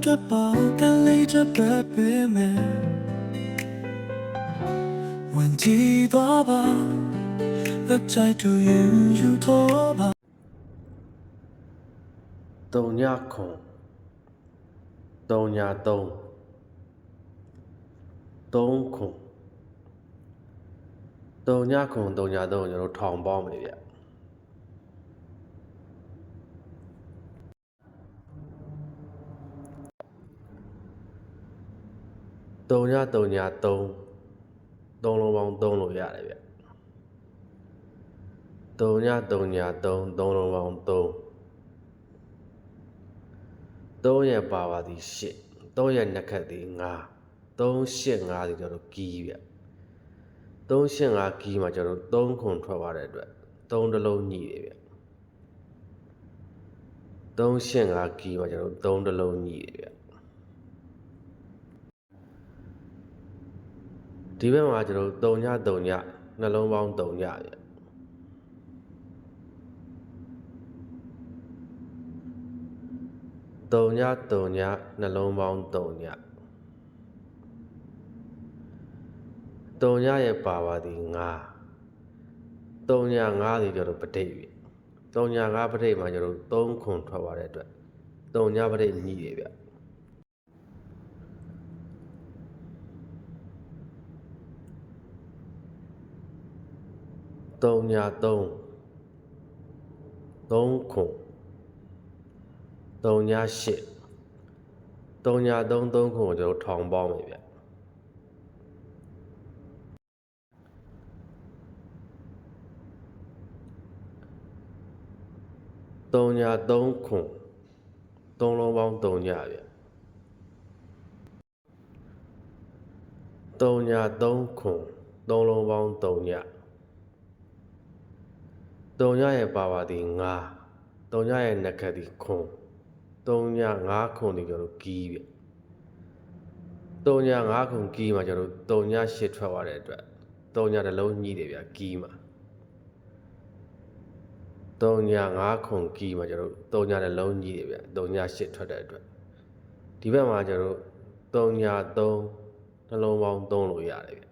အတွက်ပါကလေးချက်ပဲပေးမယ်ဝင်ကြည့်သွားပါလက်ချိုက်တူရင်ယူတော့ပါတုံညခွန်တုံညာတုံးတုံးခွန်တုံညခွန်တုံညာတုံးကိုကျွန်တော်တို့ထောင်ပေါင်းမယ်ဗျ တုံညတုံညာတုံးသုံးလုံးပေါင်းသုံးလို့ရတယ်ဗျတုံညတုံညာတုံးသုံးလုံးပေါင်းသုံး3ရက်ပါပါသည်8 3ရက်နှစ်ခတ်သည်9 3 8 5သည်ကျွန်တော်တို့ကီးဗျ3 8 5ကီးမှာကျွန်တော်တို့3ခွန်ထွက်သွားတဲ့အတွက်3တစ်လုံးညှိတယ်ဗျ3 8 5ကီးမှာကျွန်တော်တို့3တစ်လုံးညှိတယ်ဗျ ဒီဘက်မှာကျွန်တော်တို့3ည3ညနှလုံးပေါင်း3ညဗျတုံညတုံညနှလုံးပေါင်းတုံညတုံညရဲ့ပါပါသည်9တုံည9သည်ကျတော့ပဋိပြီတုံည9ပဋိမှာကျတော့3ခွန်ထွက်သွားတဲ့အတွက်တုံညပဋိညှိတယ်ဗျ တုံည3 3ခွန်3ည8 3ည3 3ခုကိုကျွန်တော်ထောင်ပေါင်းမယ်ဗျ3ည3ခု3 လုံးပေါင်း3ညဗျ3ည3ခု3လုံးပေါင်း3ည3ညရဲ့ပါပါသည်9 3ညရဲ့နက်ခတ်သည်ခွန်3ည5ခွန်ဒီကျွန်တော်ကီးဗျ3ည5ခွန်ကီးမှာကျွန်တော်3ည8ထွက်သွားတဲ့အတွက်3ညတစ်လုံးညှိတယ်ဗျကီးမှာ3ည5ခွန်ကီးမှာကျွန်တော်3ညတစ်လုံးညှိတယ်ဗျ3ည8ထွက်တဲ့အတွက်ဒီဘက်မှာကျွန်တော်3ည3နှလုံးပေါင်း3လို့ရတယ်ဗျ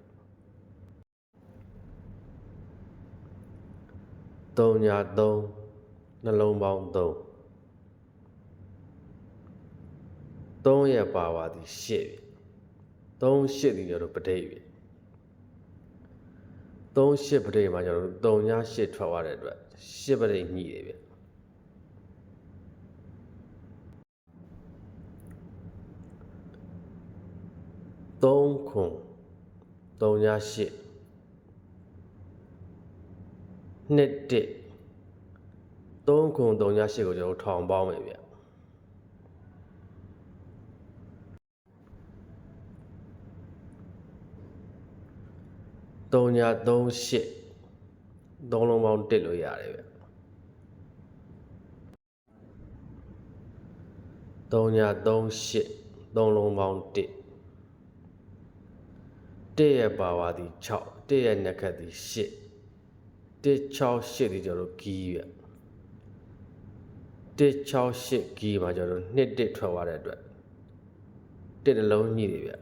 3ည3နှလုံးပေါင်း3 3ရက်ပါပါသည်8ပြီ3 8ဒီကျတော့ပဋိပြီ3 8ပဋိမှာကျတော့3ည8ထွက်သွားတဲ့အတွက်8ပဋိညှိတယ်ဗျ3ခွန်3ည8 နှစ်တစ်3ခွန်3ည8ကိုကျွန်တော်ထောင်ပေါင်းမယ်ဗျ3ည3 8သုံးလုံးပေါင်းတစ်လို့ရတယ်ဗျ3ည3 8သုံးလုံးပေါင်းတစ်တစ်ရဲ့ပါဝါသည်6တစ်ရဲ့နက်ခတ်သည်8 တစ်6 8ဒီကျတော့ကီးဗျတစ်6 8ကီးမှာကျတော့နှစ်တစ်ထွက်သွားတဲ့အတွက်တစ်တစ်လုံးညှိတယ်ဗျ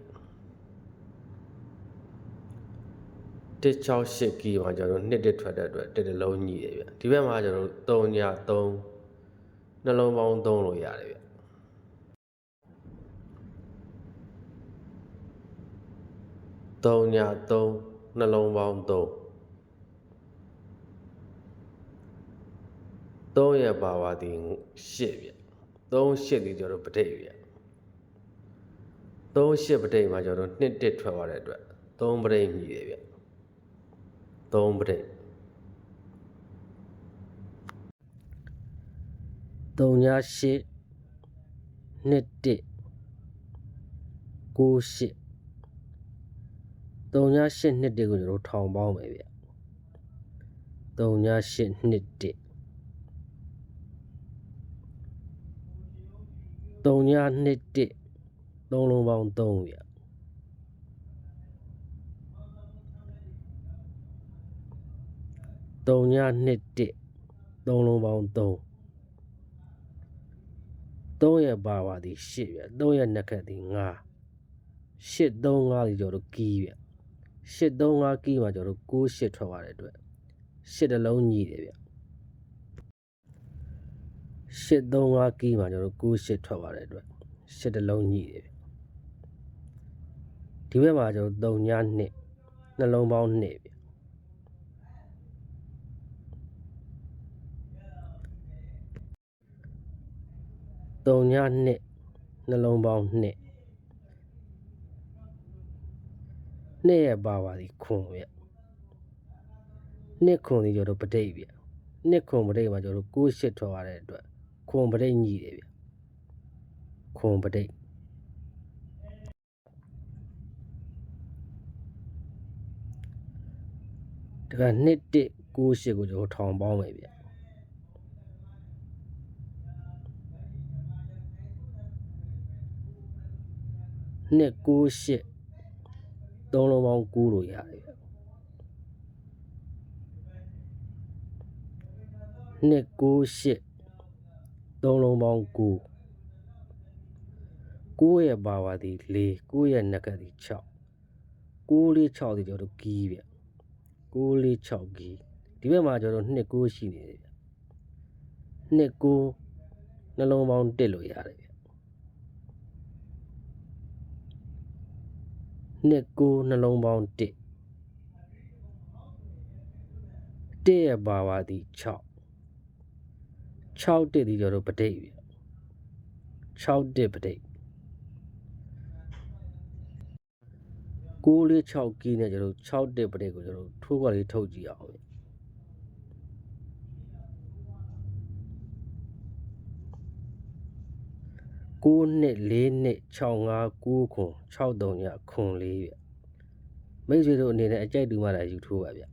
168ကီမှာကျွန်တော်နှစ်တစ်ထွက်တဲ့အတွက်တစ်တလုံးညှိတယ်ဗျဒီဘက်မှာကျွန်တော်3ည3နှလုံးပေါင်း3လို့ရတယ်ဗျ3ည3နှလုံးပေါင်း3 3ရက်ပါပါသည်8ဗျ3 8ဒီကျွန်တော်ပဋိဗျ3 8ပဋိမှာကျွန်တော်နှစ်တစ်ထွက်သွားတဲ့အတွက်3ပဋိညှိတယ်ဗျ3ပရိတ်3ည8နှစ်1 9 8 3ည8နှစ်1ကိုကျွန်တော်ထောင်ပေါင်းမယ်ဗျ3ည8နှစ်1 3ညနှစ်1 3လုံးပေါင်း3ဗျ3ည2 1 3လုံးပေါင်း3 3 3ရဲ့ပါဝါသည်8ဗျ3ရဲ့နက်ခတ်သည်9 8 3 5ဒီကျွန်တော်တို့ကီးဗျ8 3 5ကီးမှာကျွန်တော်တို့9 8ထွက်သွားတဲ့အတွက်8တစ်လုံးညီတယ်ဗျ 8 3 5ကီးမှာကျွန်တော်တို့9 8ထွက်သွားတဲ့အတွက်8တစ်လုံးညီတယ်ဗျဒီဘက်မှာကျွန်တော်3ည2နှလုံးပေါင်း2ဗျ3ည2နှလုံးပေါင်း2နှစ်ရဲ့ပါပါဒီခွန်ဗျနှစ်ခွန်ဒီကျွန်တော်တို့ပဋိတ်ဗျနှစ်ခွန်ပဋိတ်မှာကျွန်တော်တို့6 8ထွက်ရတဲ့အတွက် ခွန်ပဋိတ်ညီတယ်ဗျခွန်ပဋိတ်ဒါကနှစ်1 6 8ကိုကျွန်တော်ထောင်ပေါင်းမယ်ဗျနှစ်6 8သုံးလုံးပေါင်း9လို့ရတယ်ဗျနှစ်6 8 သုံးလုံးပေါင်း9 9ရဲ့ပါဝါဒီ4 9ရဲ့နက်ကတ်ဒီ6 9လေး6ဒီကျွန်တော်တို့ကီးဗျ9လေး6ကီးဒီဘက်မှာကျွန်တော်တို့နှစ်9ရှိနေတယ်ဗျနှစ်9နှလုံးပေါင်း1လို့ရတယ်ဗျနှစ်9နှလုံးပေါင်း1 1ရဲ့ပါဝါဒီ6 6တစ်ဒီကျွန်တော်တို့ပဋိတ်ဗျ6တစ်ပဋိတ်6လေး6ကီးနဲ့ကျွန်တော်တို့6တစ်ပဋိတ်ကိုကျွန်တော်တို့ထိုးခွက်လေးထုတ်ကြည့်အောင်ဗျ9နှစ်4နှစ်65 9ခွန်63ညခွန်4ဗျမိတ်ဆွေတို့အနေနဲ့အကြိုက်တူမှလည်းယူထိုးပါဗျ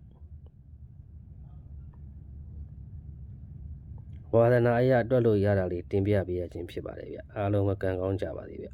ဝါဒနာအရာအတွက်လို့ရတာလေးတင်ပြပေးရခြင်းဖြစ်ပါတယ်ဗျအားလုံးမကံကောင်းကြပါသေးဗျ